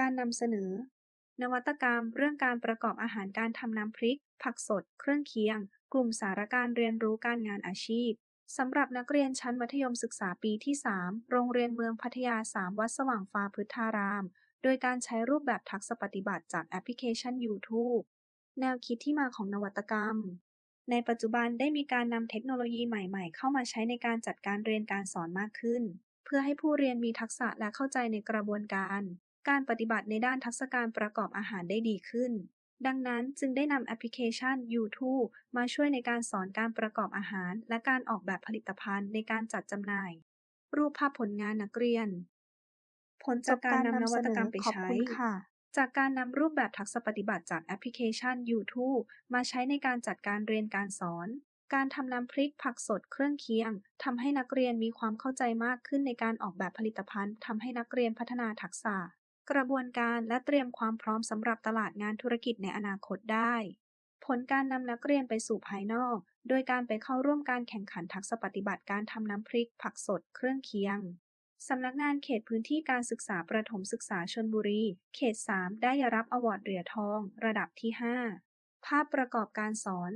การนำเสนอ นวัตกรรมเรื่องการประกอบอาหารการทำน้ำพริก ผักสด เครื่องเคียง กลุ่มสารการเรียนรู้การงานอาชีพสำหรับนักเรียนชั้นมัธยมศึกษาปีที่ 3 โรงเรียนเมืองพัทยา 3 วัดสว่างฟ้าพุทธาราม โดยการใช้รูปแบบทักษะปฏิบัติจากแอปพลิเคชัน YouTube แนวคิดที่มาของนวัตกรรม ในปัจจุบันได้มีการนำเทคโนโลยีใหม่ๆ เข้ามาใช้ในการจัดการเรียนการสอนมากขึ้น เพื่อให้ผู้เรียนมีทักษะและเข้าใจในกระบวนการ การปฏิบัติในด้านทักษะการประกอบอาหารได้ดีขึ้น ดังนั้นจึงได้นำแอปพลิเคชัน YouTube มาช่วยในการสอนการประกอบอาหาร และการออกแบบผลิตภัณฑ์ในการจัดจำหน่าย รูปภาพผลงานนักเรียน ผลจากการนำนวัตกรรมไปขอบใช้คุณค่ะจากการนำรูปแบบทักษะปฏิบัติจากแอปพลิเคชัน YouTube มาใช้ในการจัดการเรียนการสอน การทำน้ำพริกผักสดเครื่องเคียงทำให้นักเรียนมีความเข้าใจมากขึ้นในการออกแบบผลิตภัณฑ์ทำให้นักเรียนพัฒนาทักษะ กระบวนการและเตรียมความพร้อมสำหรับตลาดงานธุรกิจในอนาคตได้ ผลการนำนักเรียนไปสู่ภายนอก โดยการไปเข้าร่วมการแข่งขันทักษะปฏิบัติการทำน้ำพริก ผักสด เครื่องเคียงสำนักงานเขตพื้นที่การศึกษาประถมศึกษาชลบุรี เขต 3 ได้รับอวอร์ดเหรียญทอง ระดับที่ 5 ภาพประกอบการสอน